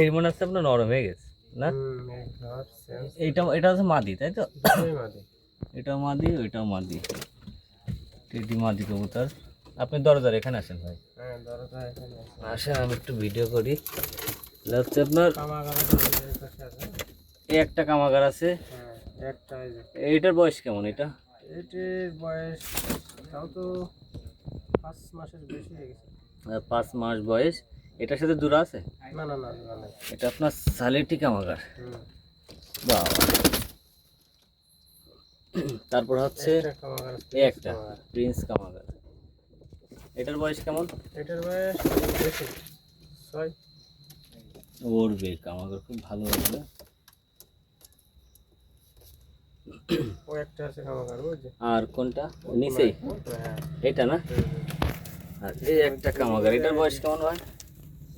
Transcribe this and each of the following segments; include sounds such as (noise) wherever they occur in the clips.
এর মনে হচ্ছে আপনার নরম হয়ে গেছে না? এই এইটা এটা হচ্ছে মাদি তাই তো? মাদি। এটাও মাদি ওইটাও মাদি। টেডি মাদি কবুতর। আপনি দরজার এখানে আসেন ভাই। হ্যাঁ। আসেন। আমি একটু ভিডিও করি। হচ্ছে আপনার? এই। এই একটা কামাগার আছে। হ্যাঁ, এই। এইটার বয়স কেমন এটা? এটির বয়স তাও তো পাঁচ মাসের বেশি হয়ে গেছে। পাঁচ মাস বয়স। এটার সাথে জোড়া আছে? না না না এটা আপনার সালেটি কামাগার। বাবা তারপর হচ্ছে একটা এই একটা প্রিন্স কামাগার। এটার বয়স কেমন? এটার বয়স ছয়। ওরবে কামাগার খুব ভালো হবে। ও একটা আছে কামাগার আর কোনটা? নিচেই? হ্যাঁ। এটা না? আর এই একটা কামাগার এটার বয়স কেমন হয়?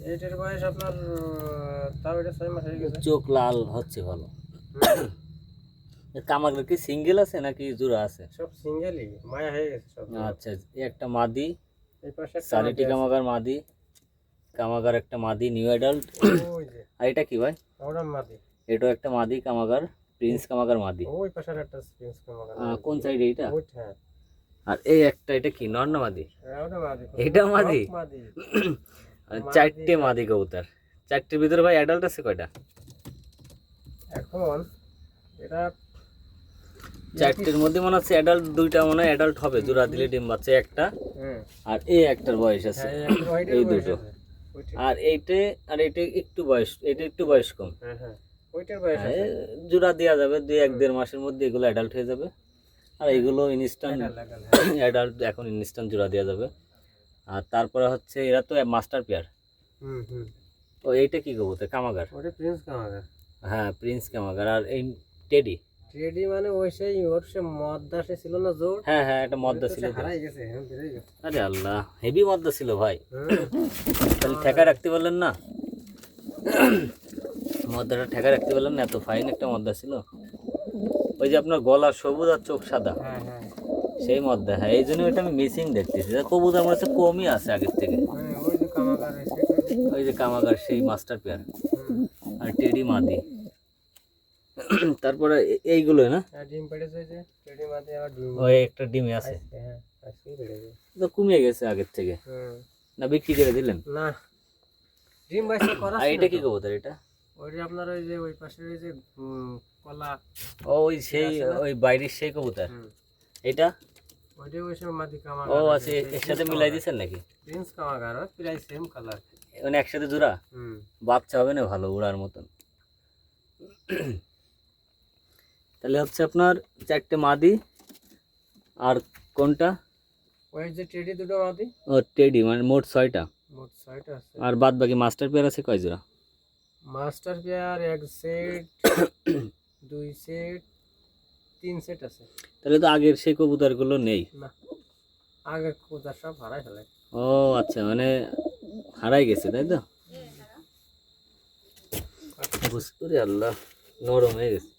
এটার বয়স আপনার তাও এটা ছয় মাস হয়ে গেছে। চোখ লাল হচ্ছে ভালো। এর কামাগার কি সিঙ্গেল আছে নাকি জোড়া আছে? সব সিঙ্গেলই মায়া হয়ে গেছে সব। আচ্ছা একটা মাদি এই পাশে সারিটি কামাগার মাদি কামাগার একটা মাদি নিউ অ্যাডাল্ট আর এটা কি ভাই? মাদি। এটাও একটা মাদি কামাগার প্রিন্স কামাগার মাদি। ওই পাশের একটা স্প্রিংস কামাগার কোন সাইডে এটা হ্যাঁ। আর এই একটা এটা কি? নর মাদি? মাদি। এটা মাদি? আর চারটে মাদি কবুতর। চারটের ভিতরে ভাই অ্যাডাল্ট আছে কয়টা? এখন এটা চারটের মধ্যে মনে হচ্ছে অ্যাডাল্ট দুইটা মনে হয় অ্যাডাল্ট হবে। জোড়া দিলে ডিম বাচ্চা একটা। হ্যাঁ। আর এই একটার বয়স আছে। হ্যাঁ, এই দুটো। আর এইটে আর এইটা একটু বয়স এটা একটু বয়স কম। হ্যাঁ জোড়া দেওয়া যাবে দুই এক দেড় মাসের মধ্যে এগুলো অ্যাডাল্ট হয়ে যাবে। আর এইগুলো ইনস্ট্যান্ট। অ্যাডাল্ট এখন ইনস্ট্যান্ট জোড়া দেওয়া যাবে। আর তারপরে হচ্ছে এরা তো মাস্টার পেয়ার হুম হুম। ও এইটা কি কবুতর? কামাগার। ওটা প্রিন্স কামাগার হ্যাঁ প্রিন্স কামাগার আর এই টেডি টেডি মানে ওই সেই ওর সে মদ্দাসে ছিল না জোর? হ্যাঁ হ্যাঁ একটা মদ্দা ছিল হারাই গেছে হ্যাঁ আরে আল্লাহ হেভি মদ্দা ছিল ভাই। তাহলে ঠেকা রাখতে পারলেন না? মদ্দাটা ঠেকা রাখতে পারলেন না? এত ফাইন একটা মদ্দা ছিল। ওই যে আপনার গলা সবুজ আর চোখ সাদা। হ্যাঁ হ্যাঁ। সেই মদ্দা হ্যাঁ এই জন্য এটা আমি মিসিং দেখতেছি। কবুতর আমার কাছে কমই আছে আগের থেকে। মানে ওই যে কামাগার সেই মাস্টার পেয়ার আর টেডি মাদি। তারপরে এইগুলো না? আর ডিম পেড়েছে যে টেডি মাঝে আবার ডিম। ওই একটা ডিমে আছে। হ্যাঁ আজকেই পেড়েছে। তো কমিয়ে গেছে আগের থেকে। না বিক্রি করে দিলেন? না। ডিম বাইসে করা আর এটা কি। কবুতর এটা? ওইটা আপনার ওই যে ওই পাশে ওই যে কলা। ও ওই সেই ওই বাইরের সেই কবুতর। এটা? ওইটা ওই সব মাদি ও আছে এর সাথে মিলাই দিচ্ছেন নাকি? প্রিন্স ওই প্রায় সেম কালার মানে একসাথে জোড়া? হুম। বাচ্চা হবে না ভালো উড়ার মতন। তাহলে হচ্ছে আপনার চারটে মাদি। আর কোনটা? ওই যে টেডি দুটো মাদি। ও টেডি মানে মোট ছয়টা। মোট ছয়টা আছে। আর বাদ বাকি মাস্টার পেয়ার আছে কয় জোড়া? মাস্টার পেয়ার এক সেট (coughs) দুই সেট তিন সেট আছে। তাহলে তো আগের সেই কবুতরগুলো নেই। না আগের কবুতর সব হারাই ফেলে। ও আচ্ছা মানে হারাই গেছে তাই তো? বুঝতে আল্লাহ নরম হয়ে গেছে।